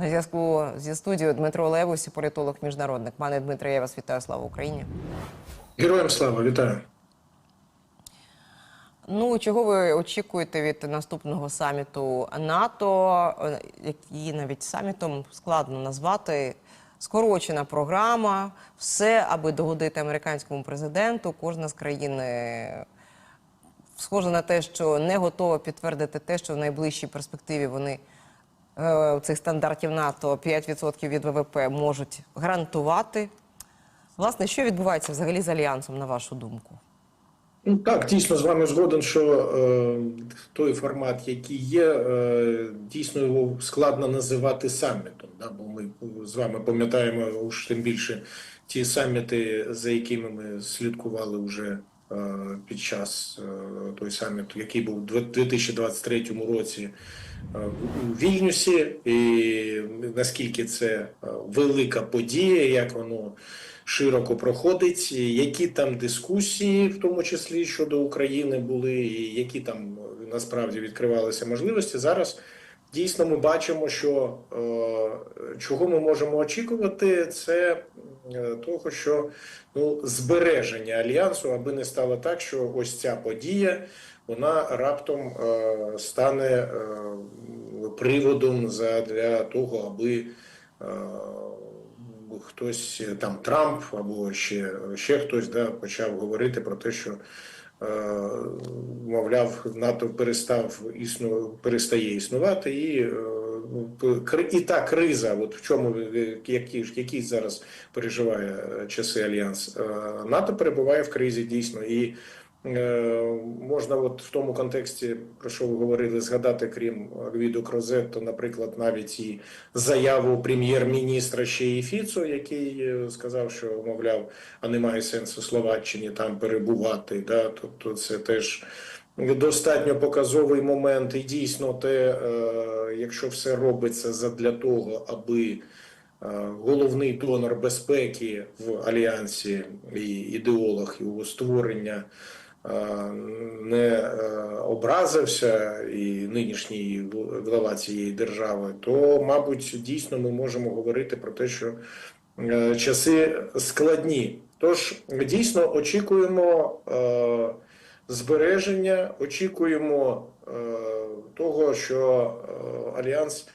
На зв'язку зі студією Дмитро Левусі, політолог міжнародник. Пане Дмитре, я вас вітаю. Слава Україні. Героям слава, вітаю. Ну чого ви очікуєте від наступного саміту НАТО, е, який навіть самітом складно назвати? Скорочена програма, все, аби догодити американському президенту. Кожна з країн е, схоже на те, що не готова підтвердити те, що в найближчій перспективі вони е, цих стандартів НАТО 5% від ВВП можуть гарантувати. Власне, що відбувається взагалі з альянсом, на вашу думку? Ну так, дійсно з вами згоден, що е, той формат, який є, е, дійсно його складно називати самітом. Да? Бо ми з вами пам'ятаємо уж тим більше ті саміти, за якими ми слідкували вже е, під час е, той саміту, який був у 2023 році е, у Вільнюсі, і наскільки це е, велика подія, як воно широко проходить, які там дискусії, в тому числі щодо України, були, і які там е, насправді відкривалися можливості. Зараз дійсно ми бачимо, що е, чого ми можемо очікувати, це е, того, що ну, збереження альянсу, аби не стало так, що ось ця подія вона раптом е, стане е, приводом для того, аби. Е, хтось там Трамп або ще ще хтось да, почав говорити про те, що мовляв, НАТО перестав існу, перестає існувати, і ну, і та криза, от в чому які, які зараз переживає часи альянс, НАТО перебуває в кризі дійсно і. Е, Можна от в тому контексті, про що ви говорили, згадати, крім Гвіду Крозетто, наприклад, навіть і заяву прем'єр-міністра ще і Фіцо, який е, сказав, що мовляв, а немає сенсу Словаччині там перебувати. Да? Тобто це теж достатньо показовий момент, і дійсно, те, е, якщо все робиться задля того, аби головний донор безпеки в альянсі і ідеолог його створення не е, образився і нинішній глава цієї держави, то мабуть дійсно ми можемо говорити про те, що е, часи складні. Тож дійсно очікуємо е, збереження, очікуємо е, того, що е, альянс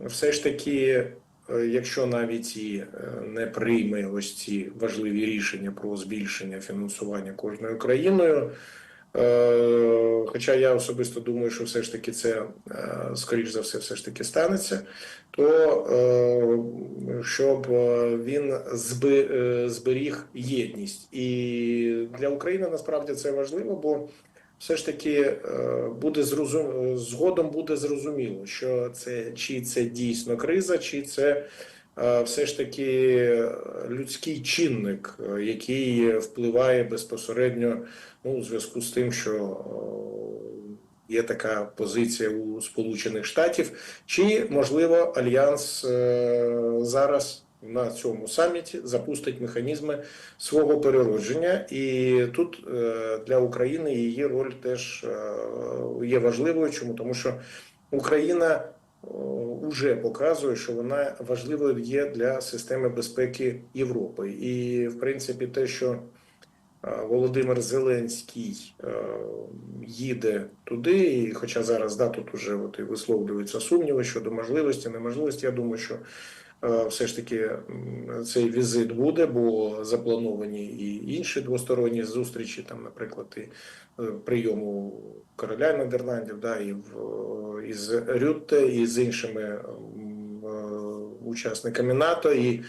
все ж таки, е, якщо навіть і е, не прийме ось ці важливі рішення про збільшення фінансування кожною країною. е, Хоча я особисто думаю, що все ж таки це е, скоріш за все, все ж таки станеться, то е, щоб е, він е, зберіг єдність, і для України насправді це важливо, бо все ж таки е, буде зрозум... згодом буде зрозуміло, що це чи це дійсно криза, чи це е, все ж таки людський чинник, е, який впливає безпосередньо ну, у зв'язку з тим, що є така позиція у Сполучених Штатів, чи можливо альянс зараз. На цьому саміті запустить механізми свого переродження, і тут е, для України її роль теж е, є важливою. Чому? Тому, що Україна вже показує, що вона важливою є для системи безпеки Європи, і в принципі, те, що е, Володимир Зеленський е, їде туди, і хоча зараз да, тут уже от і висловлюються сумніви щодо можливості, неможливості, я думаю, що е, все ж таки цей візит буде, бо заплановані і інші двосторонні зустрічі, там, наприклад, і е, прийому короля Нідерландів, да, і в е, із Рютте, і з іншими е, учасниками НАТО. І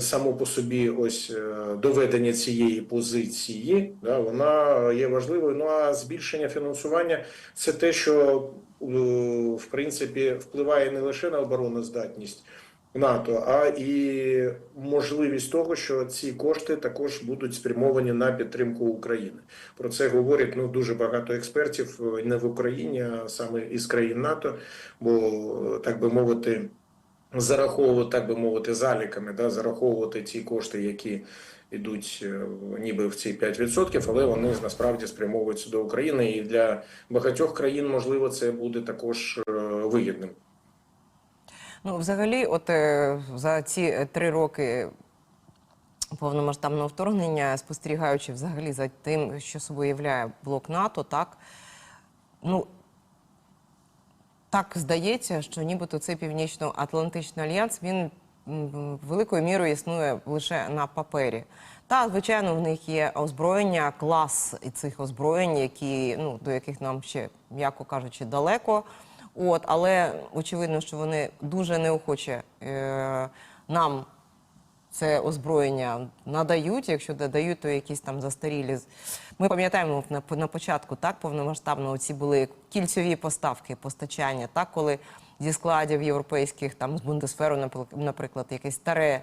само по собі ось е, доведення цієї позиції, да, вона є важливою. Ну а збільшення фінансування це те, що е, в принципі впливає не лише на обороноздатність НАТО, а і можливість того, що ці кошти також будуть спрямовані на підтримку України. Про це говорять ну дуже багато експертів е, не в Україні, а саме із країн НАТО, бо так би мовити зараховувати, так би мовити, заліками, да, зараховувати ті кошти, які йдуть е, ніби в ці 5%, але вони насправді спрямовуються до України, і для багатьох країн можливо це буде також е, вигідним. Ну, взагалі, от е, за ці е, три роки повномасштабного вторгнення, спостерігаючи взагалі за тим, що собою являє блок НАТО, так ну так здається, що нібито цей північно-атлантичний альянс він великою мірою існує лише на папері. Та, звичайно, в них є озброєння, клас цих озброєнь, які ну до яких нам ще, м'яко кажучи, далеко. От, але очевидно, що вони дуже неохоче е, нам це озброєння надають. Якщо надають, то якісь там застарілі. Ми пам'ятаємо на, на початку так повномасштабно ці були кільцеві поставки, постачання, так коли зі складів європейських там з Бундесферу, наприклад, якесь старе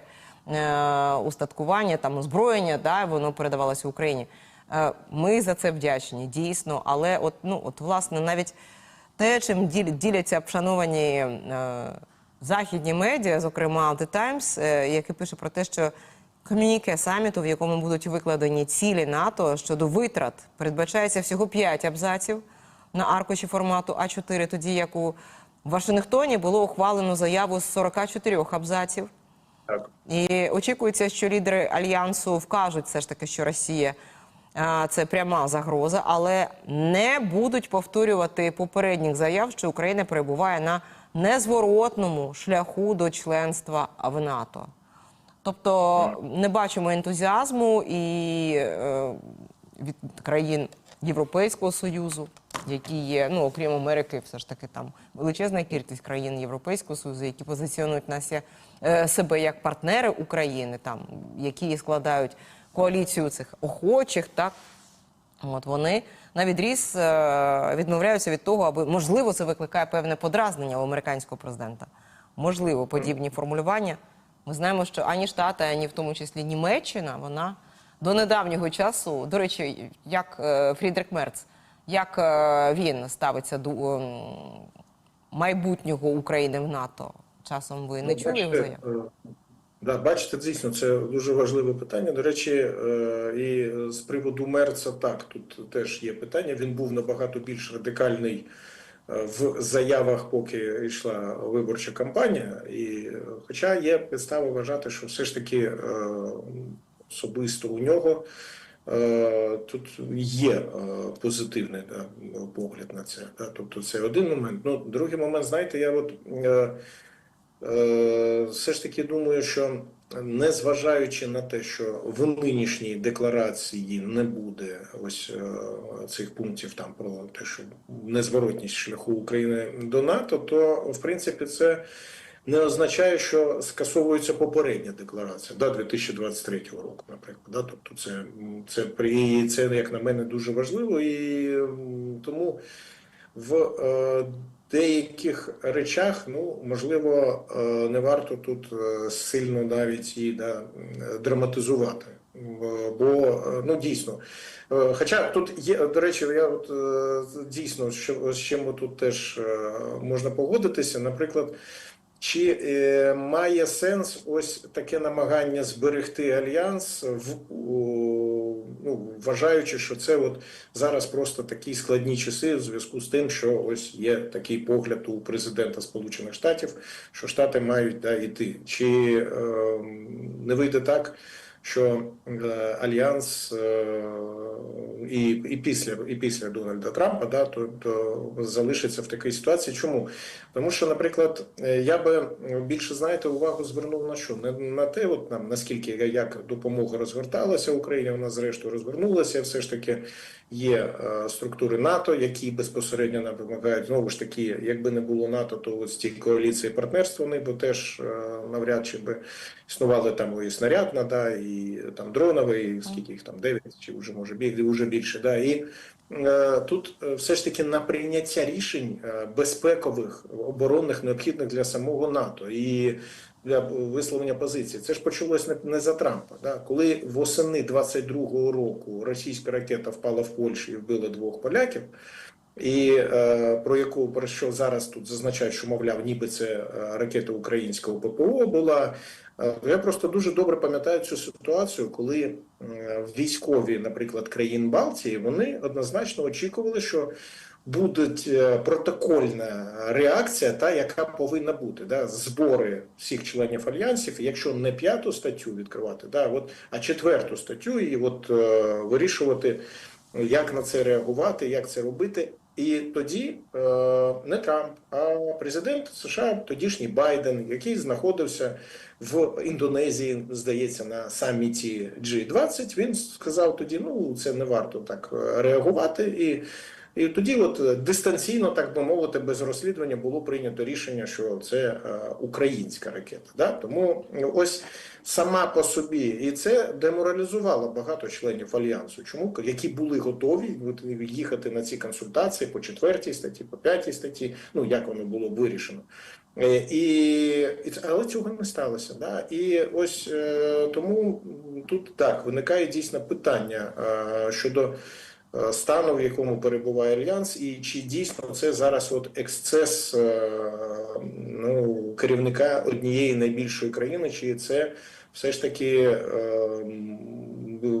е, устаткування, там озброєння, да, воно передавалося Україні. Е, ми за це вдячні, дійсно. Але от ну от власне навіть те, чим діл- діляться вшановані е, західні медіа, зокрема The Times, е, який пише про те, що комюніке саміту, в якому будуть викладені цілі НАТО щодо витрат, передбачається всього 5 абзаців на аркуші формату А4, тоді як у Вашингтоні було ухвалено заяву з 44 абзаців. Так. І очікується, що лідери альянсу вкажуть все ж таки, що Росія а, це пряма загроза, але не будуть повторювати попередніх заяв, що Україна перебуває на незворотному шляху до членства в НАТО. Тобто не бачимо ентузіазму і е, від країн Європейського Союзу, які є, ну окрім Америки, все ж таки там величезна кількість країн Європейського Союзу, які позиціонують нас е, себе як партнери України, там які складають коаліцію цих охочих, так От вони на відріз е, відмовляються від того, аби можливо це викликає певне подразнення у американського президента. Можливо, подібні формулювання. Ми знаємо, що ані Штати, ані в тому числі Німеччина, вона до недавнього часу, до речі, як е, Фрідрик Мерц, як е, він ставиться до майбутнього України в НАТО. Часом ви не Ну, чули його бачите, заяв? е, Да, бачите, дійсно, це дуже важливе питання. До речі, е, і з приводу Мерца, так, тут теж є питання. Він був набагато більш радикальний е, в заявах, поки йшла виборча кампанія. І, е, хоча є підстави вважати, що все ж таки особисто у нього тут є позитивний да, погляд на це. Тобто це один момент. Ну, другий момент, знаєте, я от. Е, все ж таки думаю, що незважаючи на те, що в нинішній декларації не буде ось е, цих пунктів там про те, що незворотність шляху України до НАТО, то в принципі це не означає, що скасовується попередня декларація да, 2023 року, наприклад. Да? Тобто, це, це при це як на мене дуже важливо, і тому в е, деяких речах, ну можливо, е, не варто тут е, сильно навіть і да, драматизувати. Бо- Бо е, ну дійсно, Е, хоча тут є до речі, я от е, дійсно що з чим тут теж е, можна погодитися, наприклад. Чи е, має сенс ось таке намагання зберегти альянс, в, ну, вважаючи, що це от зараз просто такі складні часи в зв'язку з тим, що ось є такий погляд у президента Сполучених Штатів, що Штати мають да, йти. Чи е, не вийде так, що е, альянс е, і, і після і після Дональда Трампа да, то, то залишиться в такій ситуації? Чому? Тому що, наприклад, е, я би більше знаєте увагу звернув на що? Не на те, от нам наскільки як допомога розгорталася Україні, вона зрештою розвернулася. Все ж таки є структури НАТО, які безпосередньо нам допомагають. Знову ж таки, якби не було НАТО, то ось ці коаліції партнерства вони б теж навряд чи би існували там і снарядна, да, і там дроновий, скільки їх там 9, чи вже може бі- вже більше. Да, і Е, Тут е, все ж таки на прийняття рішень е, безпекових оборонних необхідних для самого НАТО і для висловлення позиції. Це ж почалось не, за Трампа. Да? Коли восени 22-го року російська ракета впала в Польщі і вбила двох поляків, і е, про яку про що зараз тут зазначають, що мовляв, ніби це е, ракета українського ППО була. Е, Я просто дуже добре пам'ятаю цю ситуацію, коли е, військові, наприклад, країн Балтії, вони однозначно очікували, що буде протокольна реакція, та яка повинна бути, да, збори всіх членів альянсів, якщо не п'яту статтю відкривати, да, от, а четверту статтю, і от е, вирішувати, як на це реагувати, як це робити. І тоді е, не Трамп, а президент США, тодішній Байден, який знаходився в Індонезії, здається, на саміті G20, він сказав тоді: ну це не варто так е, реагувати. І, і тоді, от е, дистанційно, так би мовити, без розслідування було прийнято рішення, що це е, українська ракета. Да? Тому ось сама по собі, і це деморалізувало багато членів альянсу. Чому які були готові от, їхати на ці консультації по четвертій статті, по п'ятій статті, ну як воно було вирішено. Е, І, але цього не сталося. Да? І ось е, тому тут так виникає дійсно питання е, щодо е, стану, в якому перебуває альянс, і чи дійсно це зараз от ексцес е, ну, керівника однієї найбільшої країни, чи це все ж таки е,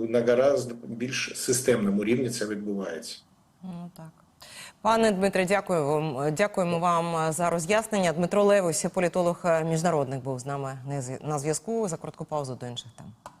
на гаразд більш системному рівні це відбувається. Ну так. Пане Дмитре, дякую вам. Дякуємо вам за роз'яснення. Дмитро Левось, політолог міжнародник, був з нами на зв'язку. За коротку паузу до інших тем.